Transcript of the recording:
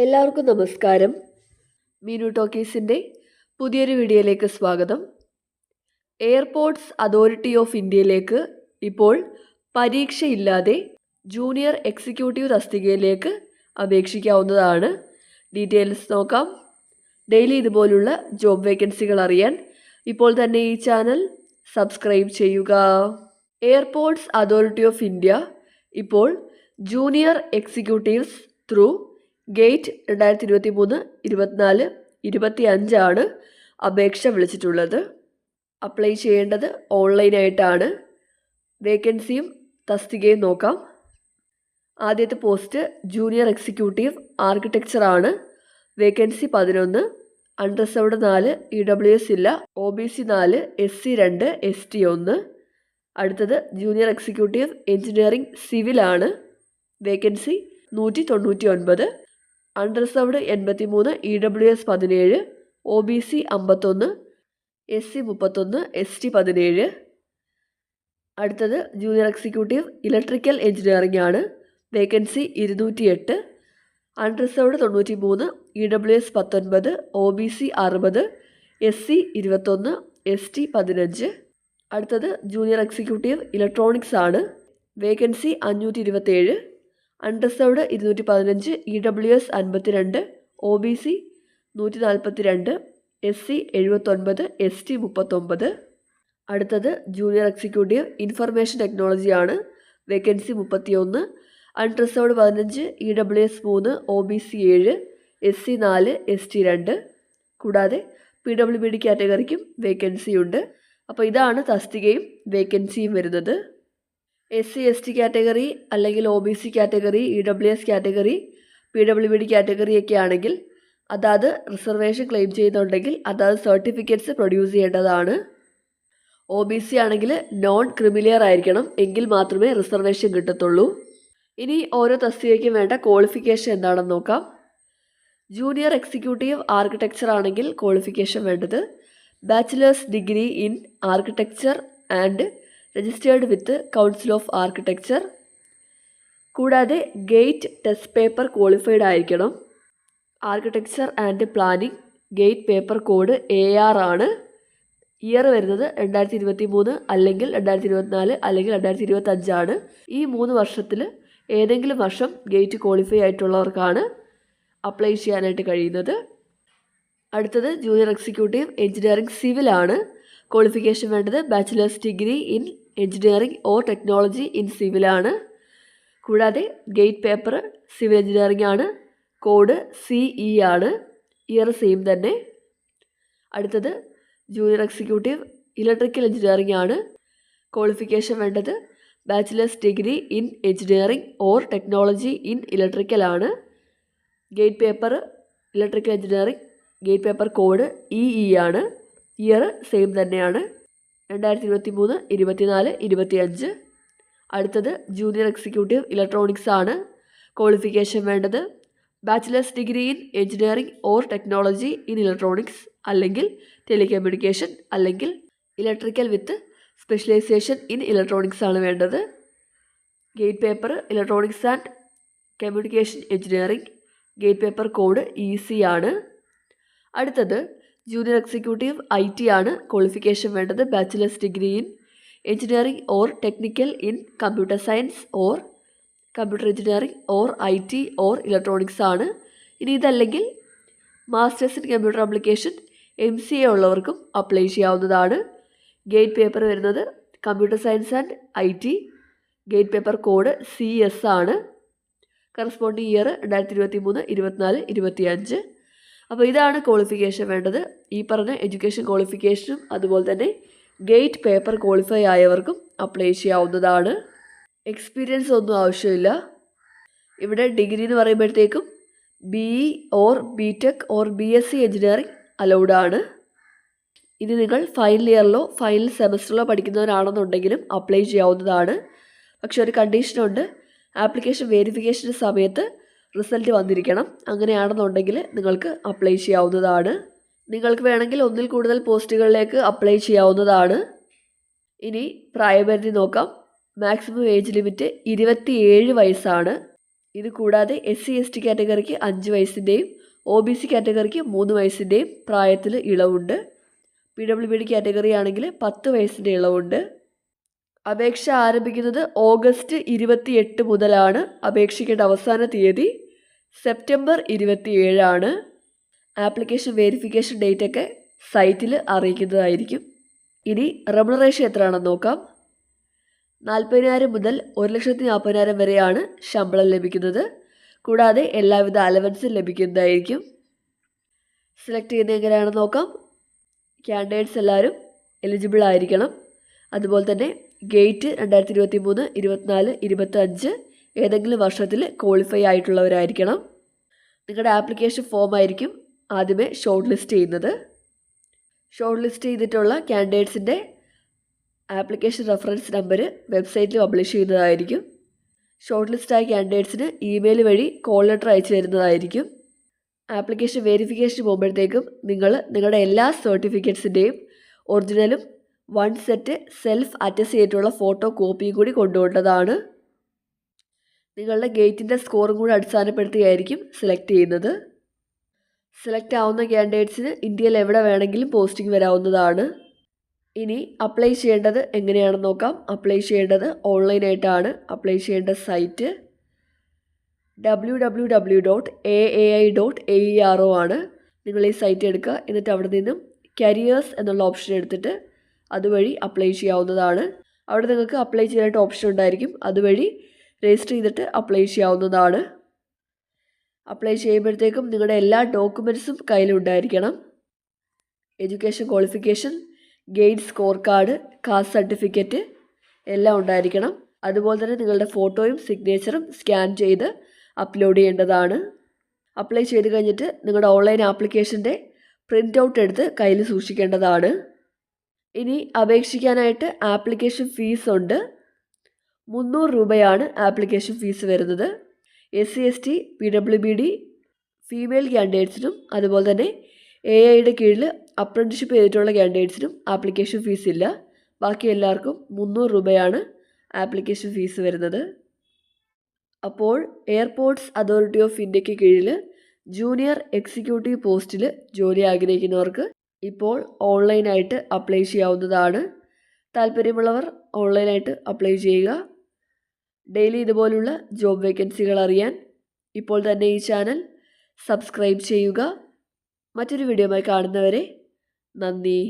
എല്ലാവർക്കും നമസ്കാരം. മീനു ടോക്കീസിന്റെ പുതിയൊരു വീഡിയോയിലേക്ക് സ്വാഗതം. എയർപോർട്ട്സ് അതോറിറ്റി ഓഫ് ഇന്ത്യയിലേക്ക് ഇപ്പോൾ പരീക്ഷയില്ലാതെ ജൂനിയർ എക്സിക്യൂട്ടീവ് തസ്തികയിലേക്ക് അപേക്ഷിക്കാവുന്നതാണ്. ഡീറ്റെയിൽസ് നോക്കാം. ഡെയിലി ഇതുപോലുള്ള ജോബ് വേക്കൻസികൾ അറിയാൻ ഇപ്പോൾ തന്നെ ഈ ചാനൽ സബ്സ്ക്രൈബ് ചെയ്യുക. എയർപോർട്ട്സ് അതോറിറ്റി ഓഫ് ഇന്ത്യ ഇപ്പോൾ ജൂനിയർ എക്സിക്യൂട്ടീവ്സ് ത്രൂ ഗേറ്റ് രണ്ടായിരത്തി ഇരുപത്തി മൂന്ന് ഇരുപത്തിനാല് ഇരുപത്തി അഞ്ചാണ് അപേക്ഷ വിളിച്ചിട്ടുള്ളത്. അപ്ലൈ ചെയ്യേണ്ടത് ഓൺലൈനായിട്ടാണ്. വേക്കൻസിയും തസ്തികയും നോക്കാം. ആദ്യത്തെ പോസ്റ്റ് ജൂനിയർ എക്സിക്യൂട്ടീവ് ആർക്കിടെക്ചറാണ് വേക്കൻസി പതിനൊന്ന് അൺറിസർവ്ഡ് നാല് ഇ ഡബ്ല്യു എസ് ഇല്ല ഒ ബി സി നാല് എസ് സി രണ്ട് എസ് ടി ഒന്ന്. അടുത്തത് ജൂനിയർ എക്സിക്യൂട്ടീവ് എഞ്ചിനീയറിംഗ് സിവിലാണ് വേക്കൻസി നൂറ്റി തൊണ്ണൂറ്റി ഒൻപത് അൺറിസർവ്ഡ് എൺപത്തി മൂന്ന് ഇ ഡബ്ല്യു എസ് പതിനേഴ് ഒ ബി സി അമ്പത്തൊന്ന് എസ് സി മുപ്പത്തൊന്ന് എസ് ടി പതിനേഴ്. അടുത്തത് ജൂനിയർ എക്സിക്യൂട്ടീവ് ഇലക്ട്രിക്കൽ എഞ്ചിനീയറിംഗ് ആണ്. വേക്കൻസി ഇരുന്നൂറ്റി എട്ട് അൺറിസർവ്ഡ് തൊണ്ണൂറ്റി മൂന്ന് ഇ ഡബ്ല്യു എസ് പത്തൊൻപത് ഒ ബി സി അറുപത് എസ് സി ഇരുപത്തൊന്ന് എസ് ടി പതിനഞ്ച്. അടുത്തത് ജൂനിയർ എക്സിക്യൂട്ടീവ് ഇലക്ട്രോണിക്സ് ആണ്. വേക്കൻസി അഞ്ഞൂറ്റി ഇരുപത്തേഴ് അൺറിസർവ്ഡ് ഇരുന്നൂറ്റി പതിനഞ്ച് ഇ ഡബ്ല്യു എസ് അൻപത്തിരണ്ട് ഒ ബി സി നൂറ്റി നാൽപ്പത്തി രണ്ട് എസ് സി എഴുപത്തൊൻപത് എസ് ടി മുപ്പത്തൊമ്പത് അടുത്തത് ജൂനിയർ എക്സിക്യൂട്ടീവ് ഇൻഫർമേഷൻ ടെക്നോളജിയാണ്. വേക്കൻസി മുപ്പത്തിയൊന്ന് അൺറിസർവ്ഡ് പതിനഞ്ച് ഇ ഡബ്ല്യു എസ് മൂന്ന് ഒ ബി സി ഏഴ് എസ് സി നാല് എസ് ടി രണ്ട്. കൂടാതെ പി ഡബ്ല്യു ബി ഡി കാറ്റഗറിക്കും വേക്കൻസി ഉണ്ട് അപ്പോൾ ഇതാണ് തസ്തികയും വേക്കൻസിയും വരുന്നത്. S C S T category അല്ലെങ്കിൽ O B C category E W S category P W B D category ഒക്കെ ആണെങ്കിൽ അതാത് റിസർവേഷൻ ക്ലെയിം ചെയ്യുന്നുണ്ടെങ്കിൽ അതാത് സർട്ടിഫിക്കറ്റ്സ് പ്രൊഡ്യൂസ് ചെയ്യേണ്ടതാണ്. ഒ ബി സി ആണെങ്കിൽ നോൺ ക്രിമിലിയർ ആയിരിക്കണം എങ്കിൽ മാത്രമേ റിസർവേഷൻ കിട്ടത്തുള്ളൂ. ഇനി ഓരോ തസ്തികയ്ക്കും വേണ്ട ക്വാളിഫിക്കേഷൻ എന്താണെന്ന് നോക്കാം. ജൂനിയർ എക്സിക്യൂട്ടീവ് ആർക്കിടെക്ചർ ആണെങ്കിൽ ക്വാളിഫിക്കേഷൻ വേണ്ടത്. Bachelors degree in architecture and registered with council of architecture കൂടാതെ ഗേറ്റ് ടെസ്റ്റ് പേപ്പർ ക്വാളിഫൈഡ് ആയിരിക്കണം. Architecture and planning GATE paper code A R ആണ്. ഇയർ വരുന്നത് രണ്ടായിരത്തി ഇരുപത്തി മൂന്ന് അല്ലെങ്കിൽ രണ്ടായിരത്തി ഇരുപത്തിനാല് അല്ലെങ്കിൽ രണ്ടായിരത്തി ഇരുപത്തഞ്ചാണ് ഈ മൂന്ന് വർഷത്തിൽ ഏതെങ്കിലും വർഷം ഗേറ്റ് ക്വാളിഫൈ ആയിട്ടുള്ളവർക്കാണ് അപ്ലൈ ചെയ്യാനായിട്ട് കഴിയുന്നത്. അടുത്തത് ജൂനിയർ എക്സിക്യൂട്ടീവ് എഞ്ചിനീയറിംഗ് സിവിലാണ് ക്വാളിഫിക്കേഷൻ വേണ്ടത് bachelors degree in engineering or technology in സിവിലാണ്. കൂടാതെ ഗേറ്റ് പേപ്പർ സിവിൽ എഞ്ചിനീയറിംഗ് ആണ്. കോഡ് സി ഇ ആണ്. ഇയർ സെയിം തന്നെ. അടുത്തത് ജൂനിയർ എക്സിക്യൂട്ടീവ് ഇലക്ട്രിക്കൽ എഞ്ചിനീയറിംഗ് ആണ്. ക്വാളിഫിക്കേഷൻ വേണ്ടത് bachelors degree in engineering or technology in electrical ആണ്. GATE paper electrical engineering GATE paper code E E ആണ്. Year same തന്നെയാണ്. രണ്ടായിരത്തി ഇരുപത്തി മൂന്ന് ഇരുപത്തിനാല് ഇരുപത്തിയഞ്ച്. അടുത്തത് ജൂനിയർ എക്സിക്യൂട്ടീവ് ഇലക്ട്രോണിക്സ് ആണ്. ക്വാളിഫിക്കേഷൻ വേണ്ടത്. Bachelors degree in engineering or technology in electronics അല്ലെങ്കിൽ ടെലികമ്മ്യൂണിക്കേഷൻ അല്ലെങ്കിൽ electrical with specialisation in electronics ആണ് വേണ്ടത്. GATE paper electronics and communication engineering GATE paper code E C ആണ്. അടുത്തത് ജൂനിയർ എക്സിക്യൂട്ടീവ് ഐ ടി ആണ് qualification വേണ്ടത് bachelors degree in engineering or technical in computer science or computer engineering or I T or electronics ആണ്. ഇനി ഇതല്ലെങ്കിൽ masters in computer application M C A ഉള്ളവർക്കും apply ചെയ്യാവുന്നതാണ്. GATE paper വരുന്നത് computer science and I T GATE paper code C S ആണ്. Corresponding year രണ്ടായിരത്തി ഇരുപത്തി മൂന്ന് ഇരുപത്തിനാല് ഇരുപത്തിയഞ്ച്. അപ്പോൾ ഇതാണ് ക്വാളിഫിക്കേഷൻ വേണ്ടത്. ഈ പറഞ്ഞ എഡ്യൂക്കേഷൻ ക്വാളിഫിക്കേഷനും അതുപോലെ തന്നെ ഗേറ്റ് പേപ്പർ ക്വാളിഫൈ ആയവർക്കും അപ്ലൈ ചെയ്യാവുന്നതാണ്. എക്സ്പീരിയൻസ് ഒന്നും ആവശ്യമില്ല. ഇവിടെ ഡിഗ്രി എന്ന് പറയുമ്പോഴത്തേക്കും B E or B tech or B S C engineering allowed ആണ് ഇനി നിങ്ങൾ ഫൈനൽ ഇയറിലോ ഫൈനൽ സെമസ്റ്ററിലോ പഠിക്കുന്നവരാണെന്നുണ്ടെങ്കിലും അപ്ലൈ ചെയ്യാവുന്നതാണ്. പക്ഷെ ഒരു കണ്ടീഷനുണ്ട് ആപ്ലിക്കേഷൻ വെരിഫിക്കേഷൻ സമയത്ത് റിസൾട്ട് വന്നിരിക്കണം. അങ്ങനെയാണെന്നുണ്ടെങ്കിൽ നിങ്ങൾക്ക് അപ്ലൈ ചെയ്യാവുന്നതാണ്. നിങ്ങൾക്ക് വേണമെങ്കിൽ ഒന്നിൽ കൂടുതൽ പോസ്റ്റുകളിലേക്ക് അപ്ലൈ ചെയ്യാവുന്നതാണ്. ഇനി പ്രായപരിധി നോക്കാം. മാക്സിമം ഏജ് ലിമിറ്റ് ഇരുപത്തിയേഴ് വയസ്സാണ്. ഇത് കൂടാതെ എസ് സി എസ് ടി കാറ്റഗറിക്ക് അഞ്ച് വയസ്സിന്റെയും ഒ ബി സി കാറ്റഗറിക്ക് മൂന്ന് വയസ്സിന്റെയും പ്രായത്തിൽ ഇളവുണ്ട്. P W B D category ആണെങ്കിൽ പത്ത് വയസ്സിന്റെ ഇളവുണ്ട്. അപേക്ഷ ആരംഭിക്കുന്നത് ഓഗസ്റ്റ് ഇരുപത്തി എട്ട് മുതലാണ്. അപേക്ഷിക്കേണ്ട അവസാന തീയതി സെപ്റ്റംബർ ഇരുപത്തി ഏഴാണ് ആപ്ലിക്കേഷൻ വെരിഫിക്കേഷൻ ഡേറ്റൊക്കെ സൈറ്റിൽ അറിയിക്കുന്നതായിരിക്കും. ഇനി റെമുണറേഷൻ എത്രയാണെന്ന് നോക്കാം. നാൽപ്പതിനായിരം മുതൽ ഒരു ലക്ഷത്തി നാൽപ്പതിനായിരം വരെയാണ് ശമ്പളം ലഭിക്കുന്നത്. കൂടാതെ എല്ലാവിധ അലവൻസും ലഭിക്കുന്നതായിരിക്കും. സെലക്ട് ചെയ്യുന്നത് എങ്ങനെയാണെന്ന് നോക്കാം. ക്യാൻഡിഡേറ്റ്സ് എല്ലാവരും എലിജിബിൾ ആയിരിക്കണം. അതുപോലെ തന്നെ ഗേറ്റ് രണ്ടായിരത്തി ഇരുപത്തി മൂന്ന് ഇരുപത്തിനാല് ഇരുപത്തഞ്ച് ഏതെങ്കിലും വർഷത്തിൽ ക്വാളിഫൈ ആയിട്ടുള്ളവരായിരിക്കണം. നിങ്ങളുടെ ആപ്ലിക്കേഷൻ ഫോം ആയിരിക്കും ആദ്യമേ ഷോർട്ട് ലിസ്റ്റ് ചെയ്യുന്നത് ഷോർട്ട് ലിസ്റ്റ് ചെയ്തിട്ടുള്ള ക്യാൻഡിഡേറ്റ്സിന്റെ ആപ്ലിക്കേഷൻ റെഫറൻസ് നമ്പർ വെബ്സൈറ്റിൽ പബ്ലിഷ് ചെയ്യുന്നതായിരിക്കും. ഷോർട്ട് ലിസ്റ്റായ ക്യാൻഡിഡേറ്റ്സിന് ഇമെയിൽ വഴി കോൾ ലെറ്റർ അയച്ചു തരുന്നതായിരിക്കും. ആപ്ലിക്കേഷൻ വെരിഫിക്കേഷൻ പോകുമ്പോഴത്തേക്കും നിങ്ങൾ നിങ്ങളുടെ എല്ലാ സർട്ടിഫിക്കറ്റ്സിന്റെയും ഒറിജിനലും വൺ സെറ്റ് സെൽഫ് അറ്റസ്റ്റ് ചെയ്തിട്ടുള്ള ഫോട്ടോ കോപ്പിയും കൂടി കൊണ്ടുപോകേണ്ടതാണ് നിങ്ങളുടെ ഗേറ്റിന്റെ സ്കോറും കൂടി അടിസ്ഥാനപ്പെടുത്തിയായിരിക്കും സെലക്ട് ചെയ്യുന്നത്. സെലക്ട് ആവുന്ന ക്യാൻഡിഡേറ്റ്സിന് ഇന്ത്യയിൽ എവിടെ വേണമെങ്കിലും പോസ്റ്റിംഗ് വരാവുന്നതാണ്. ഇനി അപ്ലൈ ചെയ്യേണ്ടത് എങ്ങനെയാണെന്ന് നോക്കാം. അപ്ലൈ ചെയ്യേണ്ടത് ഓൺലൈനായിട്ടാണ്. അപ്ലൈ ചെയ്യേണ്ട site W W W dot A A I dot A E R O ആണ്. നിങ്ങൾ ഈ സൈറ്റ് എടുക്കുക. എന്നിട്ട് അവിടെ നിന്നും കരിയേഴ്സ് എന്നുള്ള ഓപ്ഷൻ എടുത്തിട്ട് അതുവഴി അപ്ലൈ ചെയ്യാവുന്നതാണ്. അവിടെ നിങ്ങൾക്ക് അപ്ലൈ ചെയ്യാനായിട്ട് ഓപ്ഷൻ ഉണ്ടായിരിക്കും. അതുവഴി രജിസ്റ്റർ ചെയ്തിട്ട് അപ്ലൈ ചെയ്യാവുന്നതാണ്. അപ്ലൈ ചെയ്യുമ്പോഴത്തേക്കും നിങ്ങളുടെ എല്ലാ ഡോക്യുമെന്റ്സും കയ്യിലുണ്ടായിരിക്കണം education qualification GATE score card caste certificate എല്ലാം ഉണ്ടായിരിക്കണം. അതുപോലെ തന്നെ നിങ്ങളുടെ ഫോട്ടോയും സിഗ്നേച്ചറും സ്കാൻ ചെയ്ത് അപ്ലോഡ് ചെയ്യേണ്ടതാണ്. അപ്ലൈ ചെയ്ത് കഴിഞ്ഞിട്ട് നിങ്ങളുടെ ഓൺലൈൻ ആപ്ലിക്കേഷന്റെ പ്രിന്റ് ഔട്ട് എടുത്ത് കയ്യിൽ സൂക്ഷിക്കേണ്ടതാണ്. ഇനി അപേക്ഷിക്കാനായിട്ട് ആപ്ലിക്കേഷൻ ഫീസ് ഉണ്ട്. മുന്നൂറ് രൂപയാണ് ആപ്ലിക്കേഷൻ ഫീസ് വരുന്നത്. S C S T P W B D female ക്യാൻഡിഡേറ്റ്സിനും അതുപോലെ തന്നെ എ ഐയുടെ കീഴിൽ അപ്രന്റിഷിപ്പ് ചെയ്തിട്ടുള്ള ക്യാൻഡിഡേറ്റ്സിനും ആപ്ലിക്കേഷൻ ഫീസ് ഇല്ല. ബാക്കി എല്ലാവർക്കും മുന്നൂറ് രൂപയാണ് ആപ്ലിക്കേഷൻ ഫീസ് വരുന്നത്. അപ്പോൾ എയർപോർട്ട്സ് അതോറിറ്റി ഓഫ് ഇന്ത്യയ്ക്ക് കീഴിൽ ജൂനിയർ എക്സിക്യൂട്ടീവ് പോസ്റ്റിൽ ജോലി ആഗ്രഹിക്കുന്നവർക്ക് ഇപ്പോൾ ഓൺലൈനായിട്ട് അപ്ലൈ ചെയ്യാവുന്നതാണ്. താല്പര്യമുള്ളവർ ഓൺലൈനായിട്ട് അപ്ലൈ ചെയ്യുക. ഡെയിലി ഇതുപോലുള്ള ജോബ് വേക്കൻസികൾ അറിയാൻ ഇപ്പോൾ തന്നെ ഈ ചാനൽ സബ്സ്ക്രൈബ് ചെയ്യുക. മറ്റൊരു വീഡിയോയുമായി കാണുന്നവരെ നന്ദി.